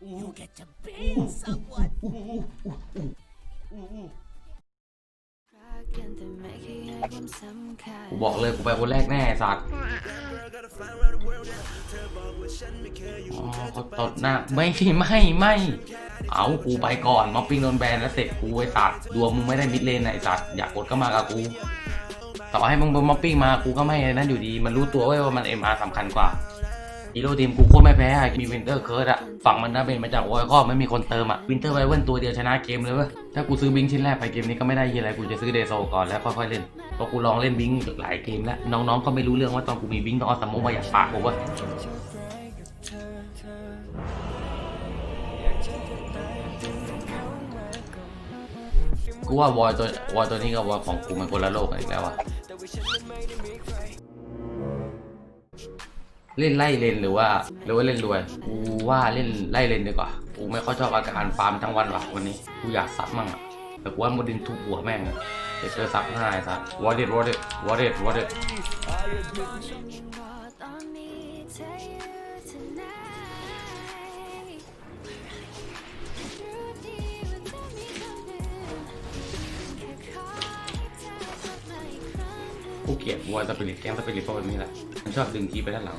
You get to bang someone. กูบอกเลยกูไปคนแรกแน่ไอ้สัตว์อ๋อเขาตดหน้าไม่ไม่ไม่ เอากูไปก่อนม็อบปิ้งโดนแบนแล้วเสร็จกูไอ้สัตว์ดวงมึงไม่ได้มิดเลนนะไอ้สัตว์อยากกดก็มากับกูต่อให้มึงบนม็อบปิ้งมากูก็ไม่นั่นอยู่ดี มันรู้ตัวเว้ยว่ามันเอ็มอาร์สำคัญกว่า ฮีโร่ทีมกูโคตรไม่แพ้อะมีวินเตอร์เคิร์ดอะฝั่งมันน่าเป็นมาจากโอ้ยก็ไม่มีคนเติมอะวินเตอร์ไวเวิลตัวเดียวชนะเกมเลยเว้ยถ้ากูซื้อบิงชิ้นแรกไปเกมนี้ก็ไม่ได้ยี่อะไรกูจะซื้อเดโซก่อนแล้วค่อยๆเล่นเพราะกูลองเล่นบิงหลายเกมแล้วน้องๆก็ไม่รู้เรื่องว่าตอนกูมีบิงต้องเอาสมองมาอยากปากกูว้ยกูว่าวอยตัววอยตัวนี้กับวอยของกูมันคนละโลกอีกแล้วอะ เล่นไล่เลนหรือว่าหรือว่าเล่นรวยกูว่าเล่นไล่เลนดีกว่ากูไม่ค่อยชอบอาการฟาร์มทั้งวันว่ะวันนี้กูอยากซับมั่งอะแต่กูว่ามดินทุบหัวแม่งอะเดี๋ยวเจอซับง่ายซะวอร์เดดวอร์เดดวอร์เดดวอร์เดดกูเกลียดวอยสปิริตแก๊งสปิริตพวกนี้แหละมันชอบดึงทีไปด้านหลัง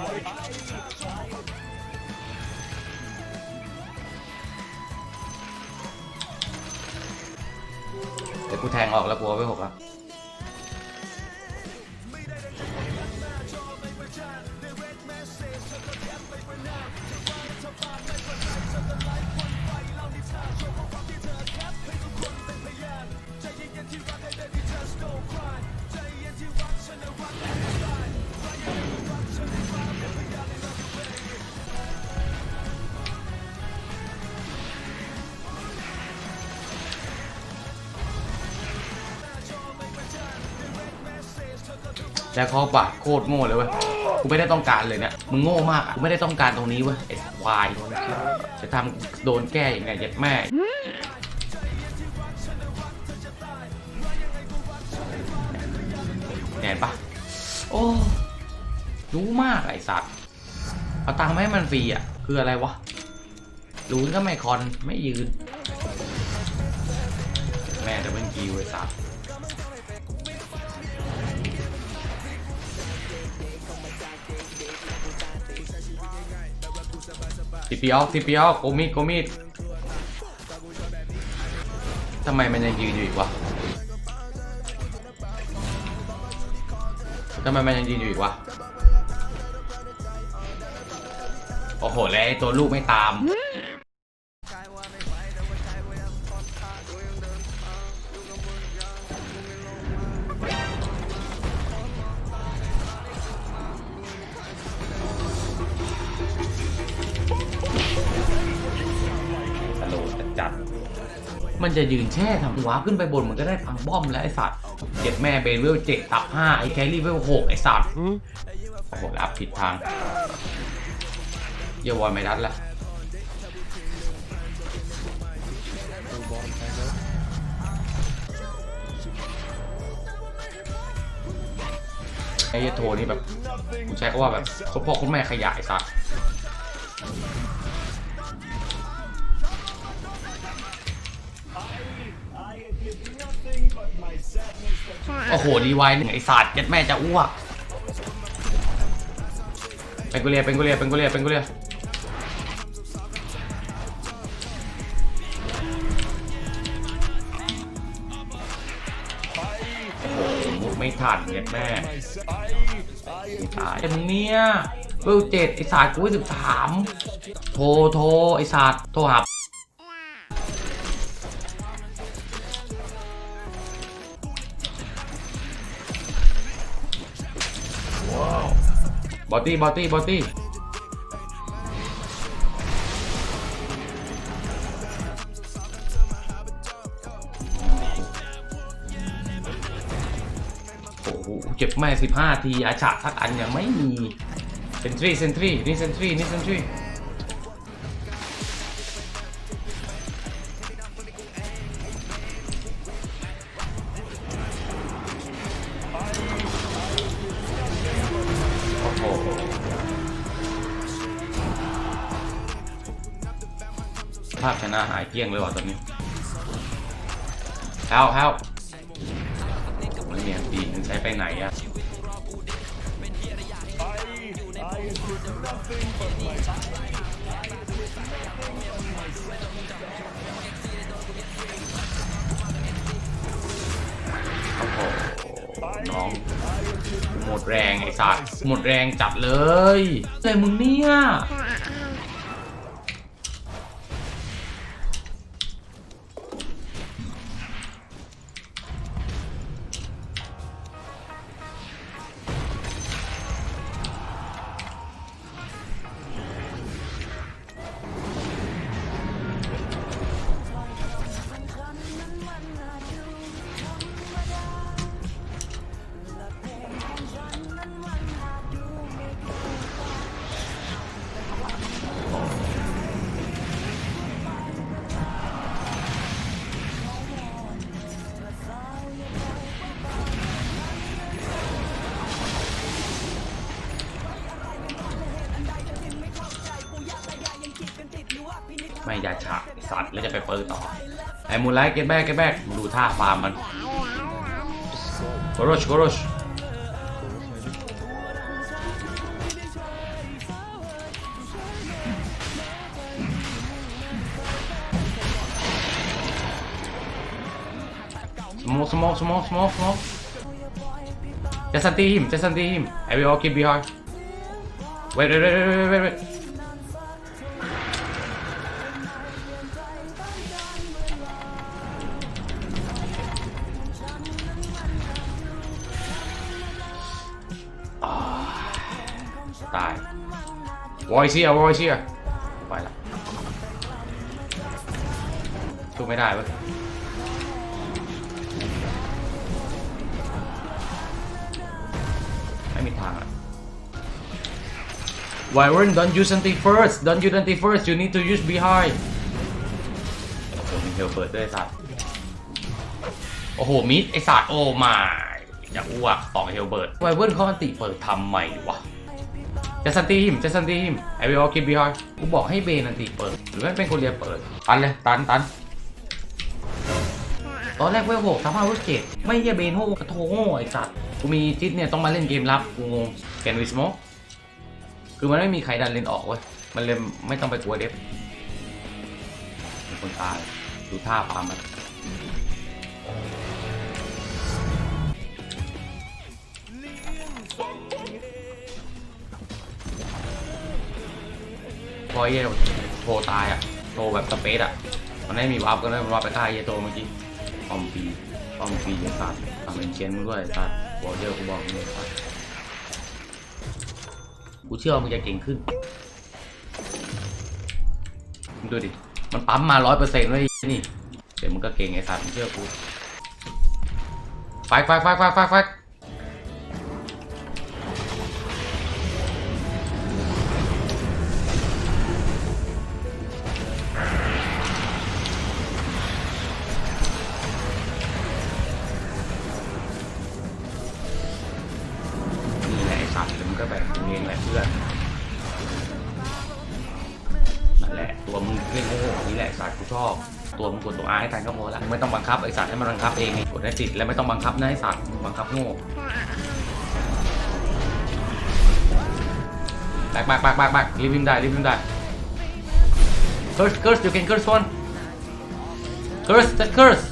เดี๋ยวกูแทงออกแล้วกูเอาไปหกแล้ว แล้วเขาปาดโคตรโง่เลยเว้ยกูไม่ได้ต้องการเลยเนี่ยมึงโง่มากอะกูไม่ได้ต้องการตรงนี้เว้ยไอ้ควายจะทำโดนแก้ยังไงเย็ดแม่แน่นปะโอ้รู้มากไอ้สัตว์เอาตังค์มาให้มันฟรีอะ คืออะไรวะรู้ก็ไม่คอนไม่ยืน แม่จะเป็นกิวไอ้สัตว์ ทีปีออกทีปีออกโกมิดโกมิดทำไมมันยังยืนอยู่อีกวะทำไมมันยังยืนอยู่อีกวะโอ้โหแล้วไอ้ตัวลูกไม่ตาม มันจะยืนแช่ทำวาร์ปขึ้นไปบนมันก็ได้ฟังบ้อมแล้วไอสัตว์เจ็บแม่เบนเวลเจ็ดตับห้าไอแครี่เวลหกไอสัตว์โอ้โหรับผิดทางเยาวอยไม่รัดละไอ้เหี้ยโทนี่แบบกูใช้คำว่าแบบคุณพ่อคุณแม่ขยายสัตว์ โอ้โหรีไวน์หนึ่งไอสัตว์ยัดแม่จะอ้วกเป็นกุเรียเป็นกุเรียเป็นกุเรียเป็นกุเรียโอ้โหมุดไม่ทันยัดแม่ตายมึงเนี่ยเวลเจ็ดไอสัตว์กูสิบสามโทรโทรไอสัตว์โทรหา บอตี้บอตี้บอตี้โอ้โหเจ็บแม่สิบห้าทีอาฉาทักอันยังไม่มีเซนทรีเซนทรีนี่เซนทรีนี่เซนทรี ภาพชนะหายเกลี้ยงเลยว่ะตอนนี้เฮาเฮามันเนี่ยปีมันใช้ไปไหนอะโอ้โห น้อง หมดแรงไอ้สัตว์หมดแรงจัดเลยเลยมึงเนี่ย ไม่ยาฉะสัตว์แล้วจะไปเปิดต่อ ไอ้มูไลท์เก็ตแบกเก็ตแบกดูท่าฟาร์มมันโกโรชโกโรชสโมกสโมกสโมกสโมกสโมกจะสันตีหิมจะสันตีหิม I will all keep behind wait wait wait wait wait wait วอยเชียวอยเชียไปละสู้ไม่ได้เว้ยไม่มีทางอะ Wyvern don't use anti first don't use anti first you need to use behind โอ้โหมีเฮลเปิดด้วยไอ้สัตว์โอ้โหมิดไอสัตว์โอ้มาอย่าอ้วกต่องเฮลเบิร์ดไวเวิร์นเขาอันติเปิดทำใหม่วะ จะสันตีหิมจะสันตีหิมไอวิออคิบีฮอยกูบอกให้เบนอันติเปิด หรือไม่เป็นคนเรียเปิด ตันเลย ตันตันตอนแรกเวลหกสามารถเวลเจ็ดไม่ใช่เบนโฮกระโทโง่ไอสัตว์กูมีจิตเนี่ยต้องมาเล่นเกมรับกูงงแกนวิสโมคือมันไม่มีใครดันเลนออกเว้ยมันเลยไม่ต้องไปกลัวเดฟมีคนตายดูท่าปามัน อไอ้เหี้ยโทรตายอะโทรแบบสเปซอะมันไม่มีวาร์ปก็ได้มันวาร์ปไปฆ่าไอ้เหี้ยโทรเมื่อกี้ปอมปีปอมปีไอ้สัตว์ทำเป็นเชนมึงด้วยสัตว์วอเยอร์กูบอกมึงเลยไอ้สัตว์กูเชื่อว่ามึงจะเก่งขึ้นดูดิมันปั๊มมาร้อยเปอร์เซ็นต์ไว้นี่เดี๋ยวมึงก็เก่งไอ้สัตว์มึงเชื่อกูไฟไฟไฟไฟไฟไฟ แหละเพื่อนนั่นแหละตัวมึงเล่นโง่ๆนี่แหละสัตว์กูชอบ ตัวมึงกดตัวอาให้ทันก็พอละไม่ต้องบังคับไอ้สัตว์ให้มันบังคับเองกดให้ติดแล้วไม่ต้องบังคับนะไอ้สัตว์บังคับโง่แบกแบกแบกแบกแบกรีบวิ่งได้รีบวิ่งได้ curse curse you can curse one curse that curse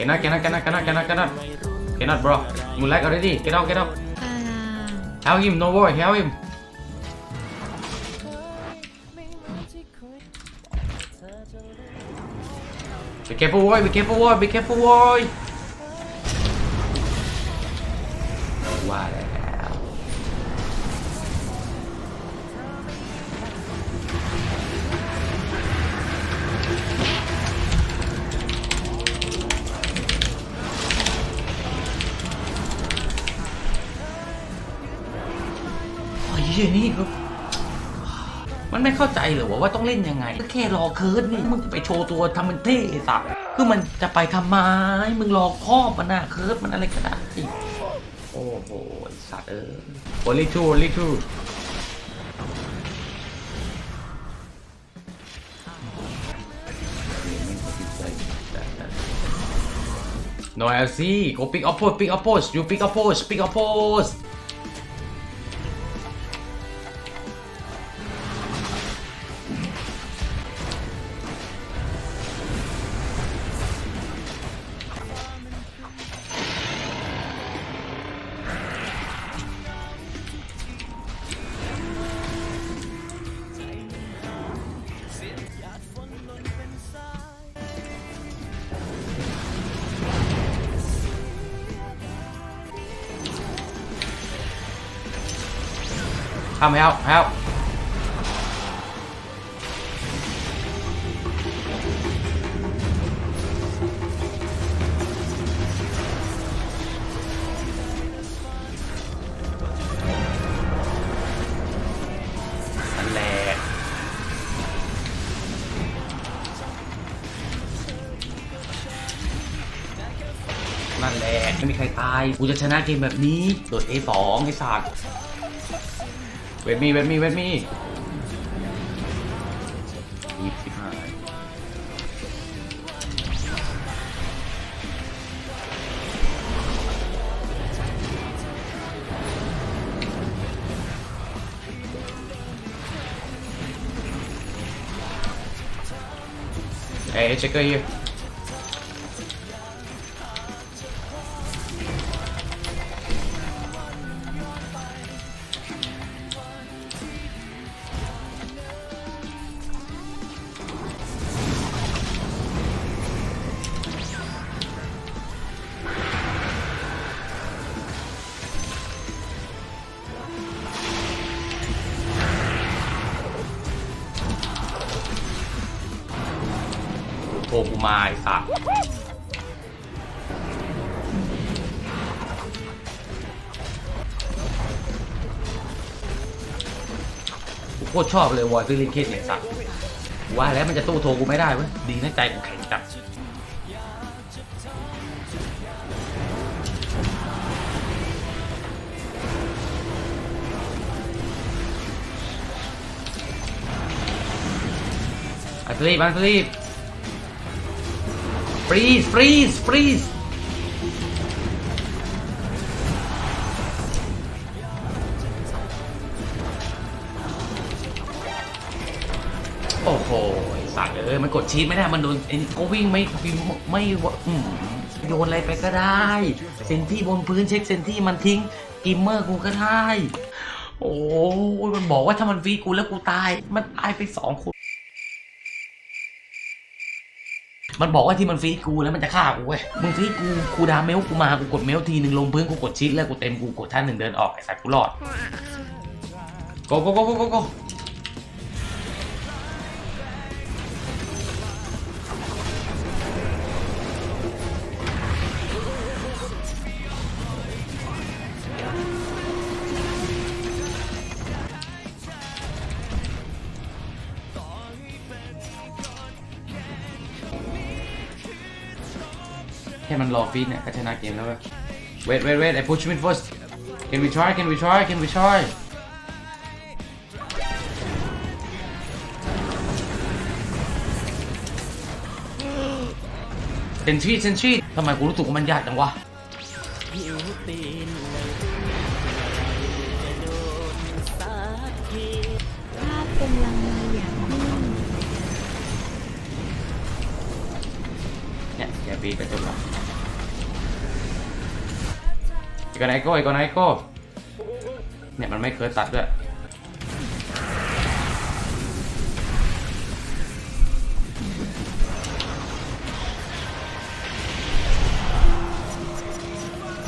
เกนัดเกนัดเกนัดเกนัดเกนัดเกนัด cannot bro มึง like already get out get out help him no worry help him be careful boy be careful boy be careful boy ไอ้เหี้ยนี่ก็มันไม่เข้าใจเหรอว่าต้องเล่นยังไงก็แค่รอเคิร์ดนี่มึงจะไปโชว์ตัวทำมันเท่สัตว์คือมันจะไปทำไมมึงรอครอบมันนะเคิร์ดมันอะไรก็ได้โอ้โหสัตว์เออ only two only two หน่อยสิ go pick up post pick up post you pick up post pick up post ข้ามแล้วแล้วนั่นแหละนั่นแหละไม่มีใครตาย กูจะชนะเกมแบบนี้ โดด A2 ไอ้สัตว์ เวทมีเวทมีเวทมียี่สิบห้าเอ้ยเช็คเกอร์ยี่ โคตรชอบเลยวอยฟิลิคิดเนี่ยสัตว์กูว่าแล้วมันจะสู้โทรกูไม่ได้เว้ยดีนะใจกูแข็งจัดอัสลีบอัสลีบ ฟรีสฟรีสฟรีสโอ้โหสัตว์เอ้ยมันกดชีตไม่ได้มันโดนไอ้ก็วิ่งไม่ไม่ไม่ว่าอืมโยนอะไรไปก็ได้ เซนที่บนพื้นเช็คเซนที่มันทิ้งกิมเมอร์กูก็ได้ โอ้ยมันบอกว่าถ้ามันวีกูแล้วกูตาย มันตายไปสองคน มันบอกว่าที่มันฟีดกูแล้วมันจะฆ่ากูเว้ย มึงฟีดกู กูดาเมลกูมา กูกดเมลทีหนึ่งลงพื้นกูกดชิดแล้วกูเต็มกูกดท่านหนึ่งเดินออกไอ้สัตว์กูรอด โกโกโกโกโก มันรอฟีดเนี่ยก็ชนะเกมแล้วเว้ย wait wait wait I push mid first can we try can we try can we try เซนชีเซนชีทำไมกูรู้สึกว่ามันยากจังวะเลยจะโดนสักทีภาพกำลังมาอย่างนิ่งเนี่ยแกปีกระจกละอีก กนไอโก้อีกอนไอโก้เนี่ยมันไม่เคยตัดด้วย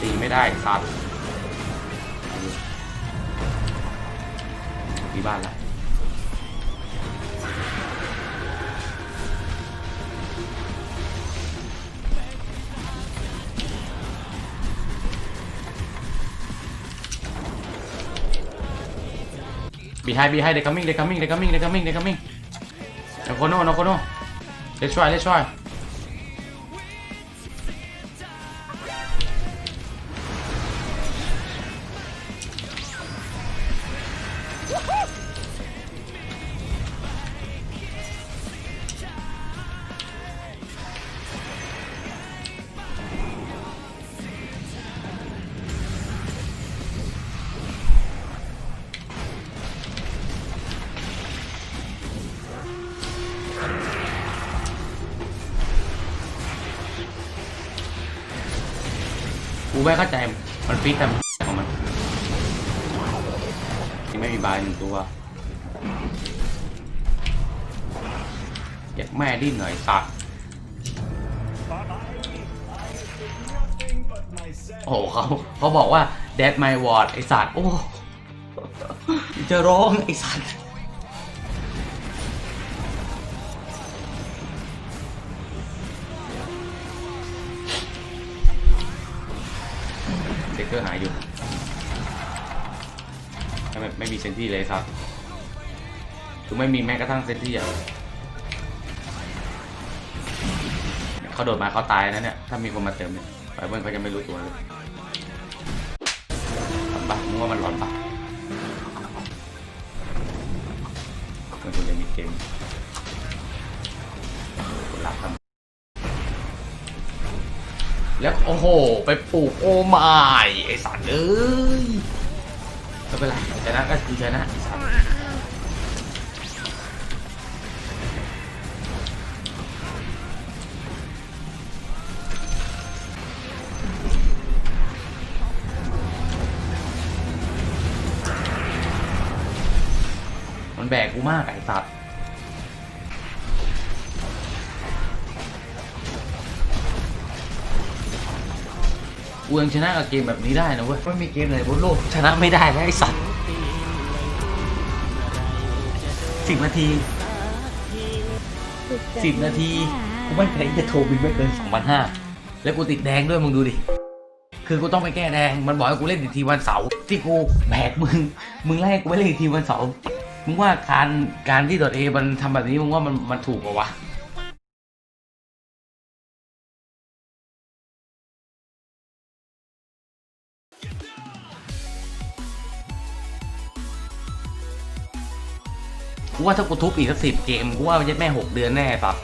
ตีไม่ได้ตัด behind behind they coming they coming they coming they coming they coming. No no no no let's try let's try ไม่เข้าใจมันฟิตแต่ของมันที่ไม่มีบายหนึ่งตัวอยากแม่ดิ้นหน่อยสัตว์โอ้โหเขาเขาบอกว่า dead my ward ไอสัตว์โอ้จะร้องไอสัตว์ อร์หายอยู่ไม่ไม่มีเซนที่เลยครับ คือไม่มีแม้กระทั่งเซนที่อะเขาโดดมาเขาตายนะเนี่ย ถ้ามีคนมาเติมเนี่ยไปเบิ้ลเขาจะไม่รู้ตัวเลยหลอนปะมึงว่ามันหลอนปะมันควรจะมีเกมคนรักทำ แล้วโอ้โห ไปปลูกโอไม้ไอสัตว์เอ้ยไม่เป็นไรชนะก็คือชนะมันแบกกูมากไอสัตว์ กูยังชนะกับเกมแบบนี้ได้นะเว้ยไม่มีเกมไหนบนโลกชนะไม่ได้แล้วไอ้สัตว์สิบนาทีสิบนาทีกูไม่เคยจะโทรบินไม่เกินสองพันห้าแล้วกูติดแดงด้วยมึงดูดิคือกูต้องไปแก้แดง มันบอกให้กูเล่นอีกทีวันเสาร์ที่กูแบกมึง มึงไล่กูไปเล่นอีกทีวันเสาร์ มึงว่าการการที่ดอทเอมันทำแบบนี้มึงว่ามันมันถูกปะวะ ว่าถ้ากูทุบอีกสักสิบเกมกูว่าจะแม่หกเดือนแน่ปับ